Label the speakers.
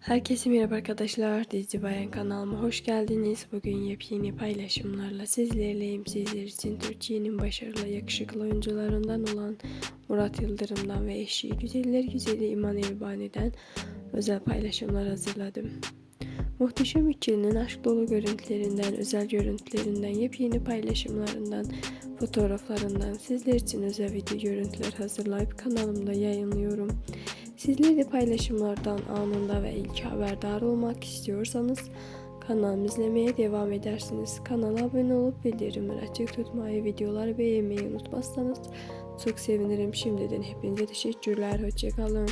Speaker 1: Herkese merhaba arkadaşlar. Dizi Bayan kanalıma hoş geldiniz. Bugün yepyeni paylaşımlarla sizlerleyim. Sizler için Türkiye'nin başarılı yakışıklı oyuncularından olan Murat Yıldırım'dan ve eşi Güzeller Güzeli İman Evbani'den özel paylaşımlar hazırladım. Muhteşem ikilinin aşk dolu görüntülerinden, özel görüntülerinden, yepyeni paylaşımlarından, fotoğraflarından sizler için özel video görüntüler hazırlayıp kanalımda yayınlıyorum. Sizler de paylaşımlardan anında ve ilk haberdar olmak istiyorsanız kanalımı izlemeye devam edersiniz. Kanala abone olup bildirimleri açık tutmayı, videoları beğenmeyi unutmazsanız çok sevinirim. Şimdiden hepinize teşekkürler. Hoşçakalın.